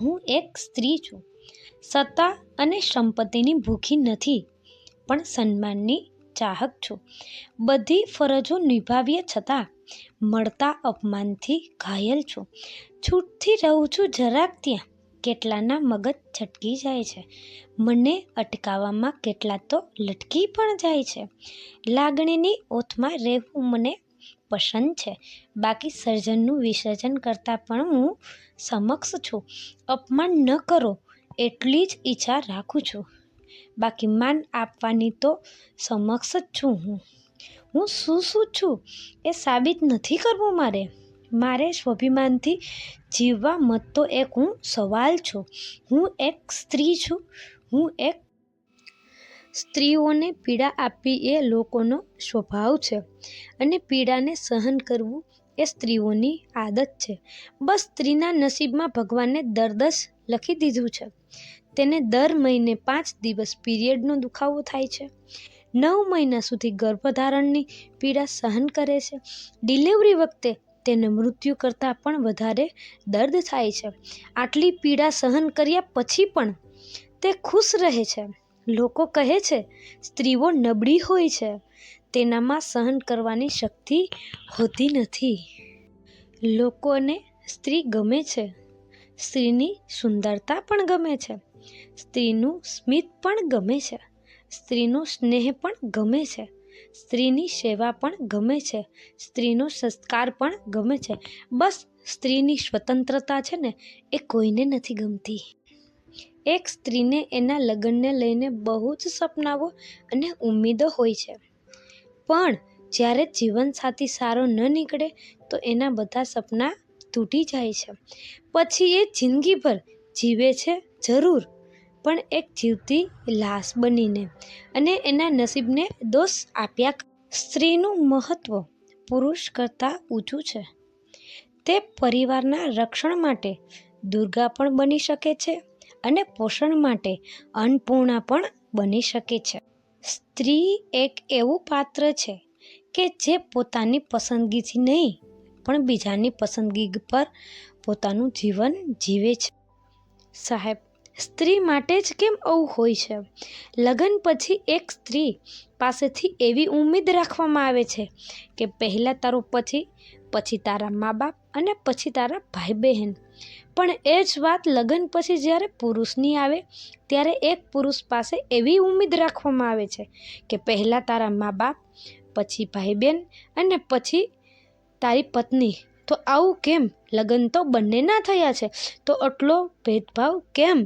હું એક સ્ત્રી છું. સત્તા અને સંપત્તિની ભૂખી નથી, પણ સન્માનની ચાહક છું. બધી ફરજો નિભાવીએ છતાં મળતા અપમાનથી ઘાયલ છું. છૂટથી રહું છું જરાક ત્યાં, કેટલાના મગજ છટકી જાય છે. મને અટકાવવામાં કેટલા તો લટકી પણ જાય છે. લાગણીની ઓથમાં રહેવું મને પસંદ છે. બાકી સર્જનનું વિસર્જન કરતાં પણ હું સમક્ષ છું. અપમાન ન કરો, એટલી જ ઈચ્છા રાખું છું. બાકી માન આપવાની તો સમક્ષ જ છું હું. હું શું શું છું એ સાબિત નથી કરવું મારે? મારે સ્વાભિમાનથી જીવવા મત તો એક હું સવાલ છું. હું એક સ્ત્રી છું. હું એક સ્ત્રીઓને પીડા આપવી એ લોકોનો સ્વભાવ છે અને પીડાને સહન કરવું એ સ્ત્રીઓની આદત છે. બસ સ્ત્રીના નસીબમાં ભગવાને દરદશ લખી દીધું છે. તેને દર મહિને પાંચ દિવસ પીરિયડનો દુખાવો થાય છે. નવ મહિના સુધી ગર્ભધારણની પીડા સહન કરે છે. ડિલિવરી વખતે તેને મૃત્યુ કરતાં પણ વધારે દર્દ થાય છે. આટલી પીડા સહન કર્યા પછી પણ તે ખુશ રહે છે. લોકો કહે છે, સ્ત્રીઓ નબળી હોય છે, તેનામાં સહન કરવાની શક્તિ હોતી નથી. લોકોને સ્ત્રી ગમે છે, સ્ત્રીની સુંદરતા પણ ગમે છે, સ્ત્રીનું સ્મિત પણ ગમે છે, સ્ત્રીનો સ્નેહ પણ ગમે છે, સ્ત્રીની સેવા પણ ગમે છે, સ્ત્રીનો સંસ્કાર પણ ગમે છે. બસ સ્ત્રીની સ્વતંત્રતા છે ને, એ કોઈને નથી ગમતી. એક સ્ત્રીને એના લગ્નને લઈને બહુ જ સપનાઓ અને ઉમ્મીદો હોય છે. પણ જ્યારે જીવનસાથી સારો ન નીકળે તો એના બધા સપના તૂટી જાય છે. પછી એ જિંદગીભર જીવે છે જરૂર, પણ એક જીવતી લાશ બનીને અને એના નસીબને દોષ આપ્યા. સ્ત્રીનું મહત્ત્વ પુરુષ કરતાં ઊંચું છે. તે પરિવારના રક્ષણ માટે દુર્ગા પણ બની શકે છે. અને પોષણ માટે અન્નપૂર્ણા પણ બની શકે છે. સ્ત્રી એક એવું પાત્ર છે કે જે પોતાની પસંદગીથી નહીં, પણ બીજાની પસંદગી પર પોતાનું જીવન જીવે છે. સાહેબ, સ્ત્રી માટે જ કેમ આવું હોય છે? લગ્ન પછી એક સ્ત્રી પાસેથી એવી ઉમ્મીદ રાખવામાં આવે છે કે પહેલાં તારો પછી પછી તારા મા બાપ અને પછી તારા ભાઈ બહેન પણ એ જ વાત લગ્ન પછી જ્યારે પુરુષની આવે, ત્યારે એક પુરુષ પાસે એવી ઉમ્મીદ રાખવામાં આવે છે કે પહેલાં તારા મા બાપ પછી ભાઈ બહેન અને પછી તારી પત્ની. તો આવું કેમ? લગ્ન તો બંનેના થયા છે. તો આટલો ભેદભાવ કેમ?